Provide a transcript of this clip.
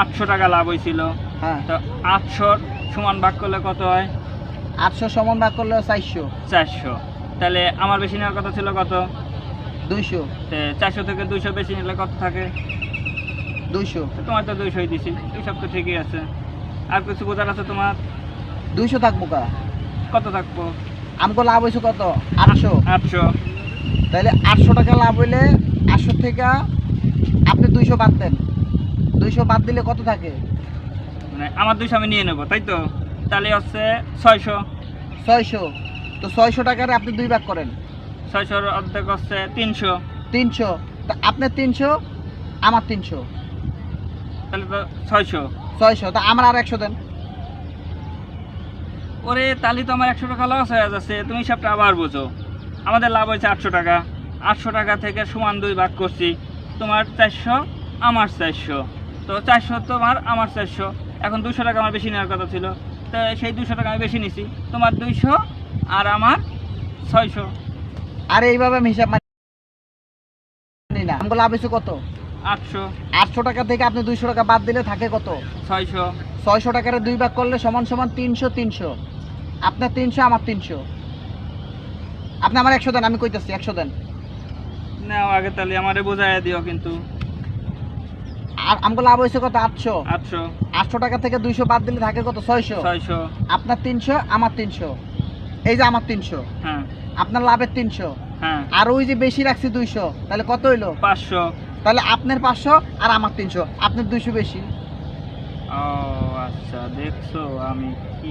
আটশো টাকা লাভ হয়েছিল হ্যাঁ। তো আটশোর সমান ভাগ করলে কত হয়? আটশো সমান ভাগ করলে চারশো। চারশো। তাহলে আমার বেশি নেওয়ার কথা ছিল কত? দুইশো। চারশো থেকে দুইশো বেশি নিলে কত থাকে? দুইশো। তো তোমার তো দুইশোই দিছি। এইসব তো ঠিকই আছে। আর কিছু বোঝার আছে তোমার? দুইশো থাকব কা? কত থাকব? আমাকে লাভ হয়েছে কত? আটশো। আটশো। তাহলে আটশো টাকা লাভ হইলে আটশো থেকে আপনি দুইশো বাদ দেন। দুইশো বাদ দিলে কত থাকে? মানে আমার দুইশো আমি নিয়ে নেব তাই তো? তাহলে হচ্ছে ছয়শো। ছয়শো। তো ছয়শো টাকারে আপনি দুই ভাগ করেন। ছয়শোর অর্ধেক হচ্ছে তিনশো। তিনশো। তো আপনার তিনশো আমার তিনশো। তাহলে তো ছয়শো। ছয়শো। তা আমার আর একশো দেন। ওরে তাহলে তো আমার একশো টাকা লস হয়ে যাচ্ছে। তুমি হিসাবটা আবার বোঝো। আমাদের লাভ হয়েছে আটশো টাকা। আটশো টাকা থেকে সমান দুই ভাগ করছি। তোমার চারশো আমার চারশো। তো চারশো তোমার আমার চারশো। এখন দুশো টাকা আমার বেশি নেওয়ার কথা ছিল। তো সেই দুশো টাকা আমি বেশি নিছি। তোমার দুইশো আর আমার ছয়শো। আর এইভাবে আমি হিসাব মানি না। আমাকে লাভ হয়েছে কত? আটশো। আটশো টাকা থেকে আপনি দুইশো টাকা বাদ দিলে থাকে কত? ছয়শো। ছয়শো টাকার দুই ভাগ করলে সমান সমান তিনশো তিনশো। আপনার তিনশো আমার তিনশো। আপনি আমার একশো দেন আমি কইতেছি একশো দেন। নাও আগে তাহলে আমারে বোঝাই দিও কিন্তু। আমাকে লাভ হয়েছে কত? আটশো। আটশো। আটশো টাকা থেকে দুইশো বাদ দিলে থাকে কত? ছয়শো। ছয়শো। আপনার তিনশো আমার তিনশো। এই যে আমার তিনশো। হ্যাঁ। আপনার লাভের তিনশো। হ্যাঁ। আর ওই যে বেশি রাখছি দুইশো তাহলে কত হইল? পাঁচশো। তাহলে আপনার পাঁচশো আর আমার তিনশো। আপনার দুইশো বেশি। ও আচ্ছা দেখছ আমি কি